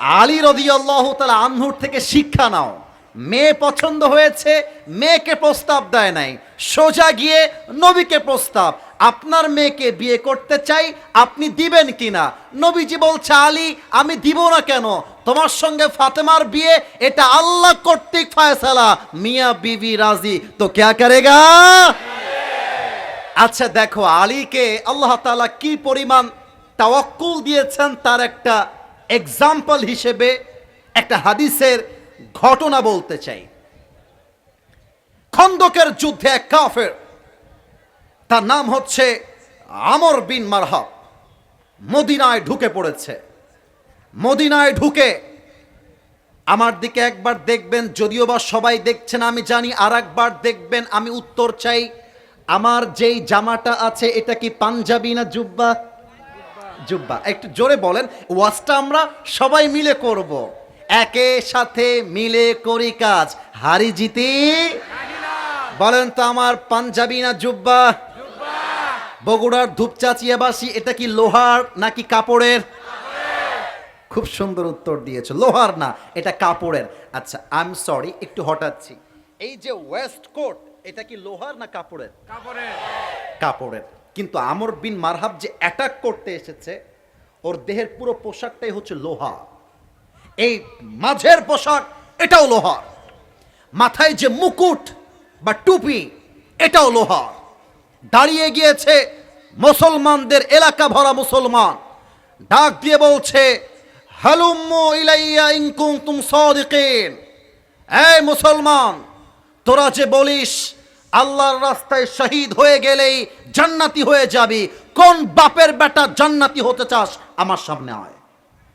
আলী রদিয়াল্লাহ তালা আনহুর থেকে শিক্ষা নাও। মেয়ে পছন্দ হয়েছে, মেয়েকে প্রস্তাব দেয় নাই। সোজা গিয়ে নবীকে প্রস্তাব, আপনার মেয়েকে বিয়ে করতে চাই, আপনি দিবেন কিনা? নবীজি বলছে, আলী, আমি দিব না কেন? তোমার সঙ্গে ফাতেমার বিয়ে, এটা আল্লাহ কর্তৃক ফায়সালা। মিয়া বিবি রাজি, তো ক্যা করেগা আচ্ছা দেখো, আলীকে আল্লাহ তাআলা কি পরিমাণ তাওয়াক্কুল দিয়েছেন, তার একটা এক্সাম্পল হিসেবে একটা হাদিসের ঘটনা বলতে চাই। খন্দকের যুদ্ধে এক কাফের, তার নাম হচ্ছে আমর বিন মারহাব, মদিনায় ঢুকে পড়েছে। মদিনায় ঢুকে আমার দিকে একবার দেখবেন, যদিও বা সবাই দেখছেন, আমি জানি আর একবার দেখবেন, আমি উত্তর চাই, আমার যেই জামাটা আছে, এটা কি পাঞ্জাবি না জুব্বা? জুব্বা। একটু জোরে বলেন ওয়াজটা আমরা সবাই মিলে করব। একে সাথে মিলে করি কাজ। হারি জিতি? বলেন তো আমার পাঞ্জাবি না জুব্বা? বগুড়ার ধূপচাচিয়াবাসী এটা কি লোহার নাকি কাপড়ের? খুব সুন্দর উত্তর দিয়েছ। লোহার না এটা কাপড়ের। আচ্ছা আই এম সরি একটু হঠাৎছি এই যে ওয়েস্ট কোট এটা কি লোহার না কাপড়ের? কাপড়ের। কাপড়ের। কিন্তু আমর বিন মারহাব যে অ্যাটাক করতে এসেছে, ওর দেহের পুরো পোশাকটাই হচ্ছে লোহা। এই মাঝের পোশাক, এটাও লোহার মাথায় যে মুকুট বা টুপি, এটাও লোহার দাঁড়িয়ে গিয়েছে মুসলমানদের এলাকা ভরা মুসলমান। ডাক দিয়ে বলছে, হালুম্মু ইলাইয়া ইনকুম তুম সাদিকিন। এই মুসলমান, তোরা যে বলিস আল্লাহর রাস্তায় শহীদ হয়ে গেলেই জান্নাতি হয়ে যাবি। কোন বাপের বেটা জান্নাতি হতে চাস? আমার সামনে আয়।